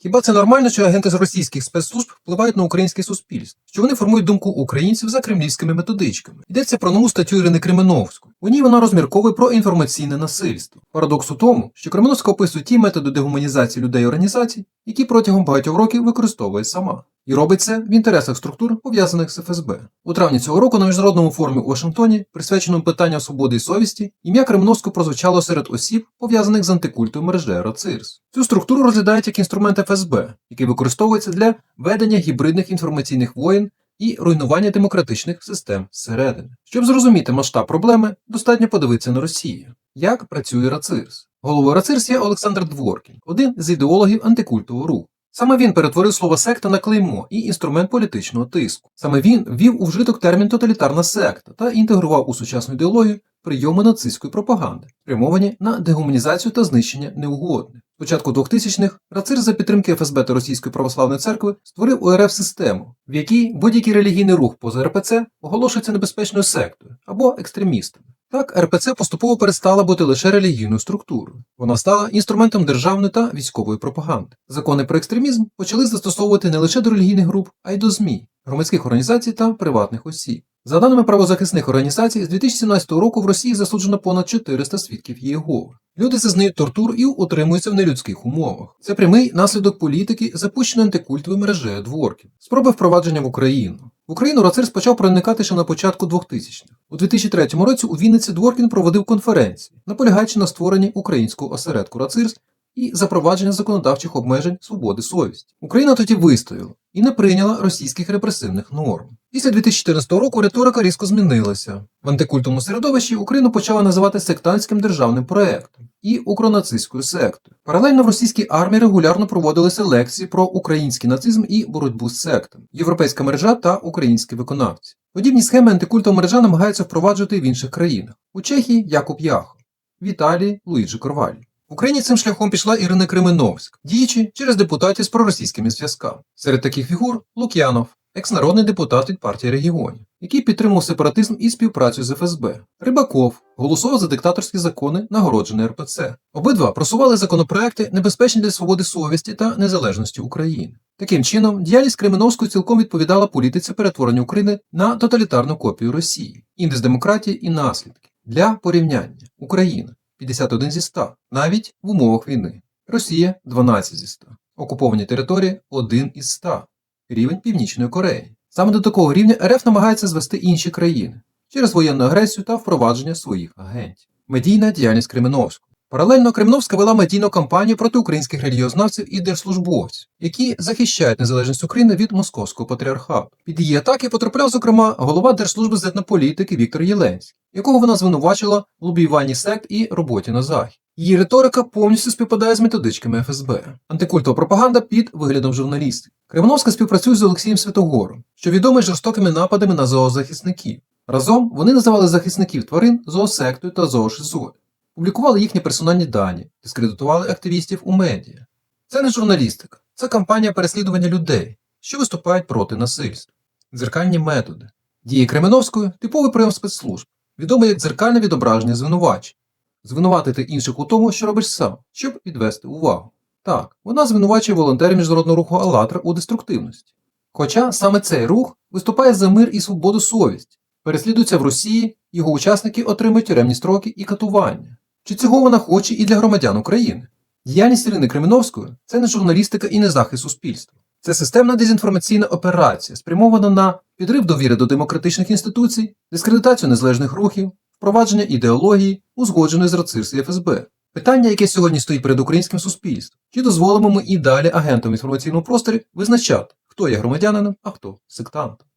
Хіба це нормально, що агенти з російських спецслужб впливають на українське суспільство? Що вони формують думку українців за кремлівськими методичками? Йдеться про нову статтю Ірини Кременовської. У ній вона розмірковує про інформаційне насильство. Парадокс у тому, що Кременовська описує ті методи дегуманізації людей організацій, які протягом багатьох років використовує сама. І робить це в інтересах структур, пов'язаних з ФСБ. У травні цього року на міжнародному форумі у Вашингтоні, присвяченому питанням свободи і совісті, ім'я Кремновського прозвучало серед осіб, пов'язаних з антикультою мережею РОЦИРС. Цю структуру розглядають як інструмент ФСБ, який використовується для ведення гібридних інформаційних воєн і руйнування демократичних систем зсередини. Щоб зрозуміти масштаб проблеми, достатньо подивитися на Росію. Як працює РАЦИРС? Головою РАЦИРС є Олександр Дворкін, один з ідеологів антикультового руху. Саме він перетворив слово секта на клеймо і інструмент політичного тиску. Саме він ввів у вжиток термін тоталітарна секта та інтегрував у сучасну ідеологію прийоми нацистської пропаганди, спрямовані на дегуманізацію та знищення неугодних. Початку 2000-х Рацир за підтримки ФСБ та Російської православної церкви створив УРФ систему, в якій будь-який релігійний рух поза РПЦ оголошується небезпечною сектою або екстремістами. Так, РПЦ поступово перестала бути лише релігійною структурою. Вона стала інструментом державної та військової пропаганди. Закони про екстремізм почали застосовувати не лише до релігійних груп, а й до ЗМІ, громадських організацій та приватних осіб. За даними правозахисних організацій, з 2017 року в Росії засуджено понад 400 свідків Єгови. Люди зазнають тортур і утримуються в нелюдських умовах. Це прямий наслідок політики, запущеної антикультовою мережею дворків. Спроби впровадження в Україну. В Україну Рацирс почав проникати ще на початку 2000-х. У 2003 році у Вінниці Дворкін проводив конференції, наполягаючи на створенні українського осередку Рацирс і запровадження законодавчих обмежень свободи совісті. Україна тоді вистояла і не прийняла російських репресивних норм. Після 2014 року риторика різко змінилася. В антикультовому середовищі Україну почала називати сектантським державним проектом і укронацистською сектою. Паралельно в російській армії регулярно проводилися лекції про український нацизм і боротьбу з сектами, європейська мережа та українські виконавці. Подібні схеми антикультова мережа намагаються впроваджувати в інших країнах. У Чехії Якуб Яхо, в Італії Луїджі Корвалі. В Україні цим шляхом пішла Ірина Кременовська, діючи через депутатів з проросійськими зв'язками. Серед таких фігур Лук'янов, екс-народний депутат від партії регіонів, який підтримував сепаратизм і співпрацю з ФСБ. Рибаков голосував за диктаторські закони, нагороджений РПЦ. Обидва просували законопроекти, небезпечні для свободи совісті та незалежності України. Таким чином, діяльність Кременовської цілком відповідала політиці перетворення України на тоталітарну копію Росії, індекс демократії і наслідки. Для порівняння Україна 51 зі 100, навіть в умовах війни. Росія 12 зі 100. Окуповані території 1 із 100. Рівень Північної Кореї. Саме до такого рівня РФ намагається звести інші країни через воєнну агресію та впровадження своїх агентів. Медійна діяльність Кременовського. Паралельно Кремновська вела медійну кампанію проти українських релігіознавців і держслужбовців, які захищають незалежність України від московського патріархату. Під її атаки потрапляв, зокрема, голова Держслужби з етнополітики Віктор Єленський, якого вона звинувачила в лобіюванні сект і роботі на захід. Її риторика повністю співпадає з методичками ФСБ. Антикультова пропаганда під виглядом журналістів. Кремновська співпрацює з Олексієм Святогором, що відомий жорстокими нападами на зоозахисників. Разом вони називали захисників тварин зоосектою та зоошизою публікували їхні персональні дані, дискредитували активістів у медіа. Це не журналістика, це кампанія переслідування людей, що виступають проти насильства. Дзеркальні методи. Дії Кременовської типовий прийом спецслужб, відомий як дзеркальне відображення звинувачень. Звинуватити інших у тому, що робиш сам, щоб відвести увагу. Так, вона звинувачує волонтерів міжнародного руху «АЛЛАТРА» у деструктивності. Хоча саме цей рух виступає за мир і свободу совісті, переслідується в Росії, його учасники отримують тюремні строки і катування. Чи цього вона хоче і для громадян України? Діяльність Ірини Креміновської це не журналістика і не захист суспільства. Це системна дезінформаційна операція, спрямована на підрив довіри до демократичних інституцій, дискредитацію незалежних рухів, впровадження ідеології, узгодженої з РАЦИРС і ФСБ. Питання, яке сьогодні стоїть перед українським суспільством, чи дозволимо ми і далі агентам інформаційного просторі визначати, хто є громадянином, а хто сектантом.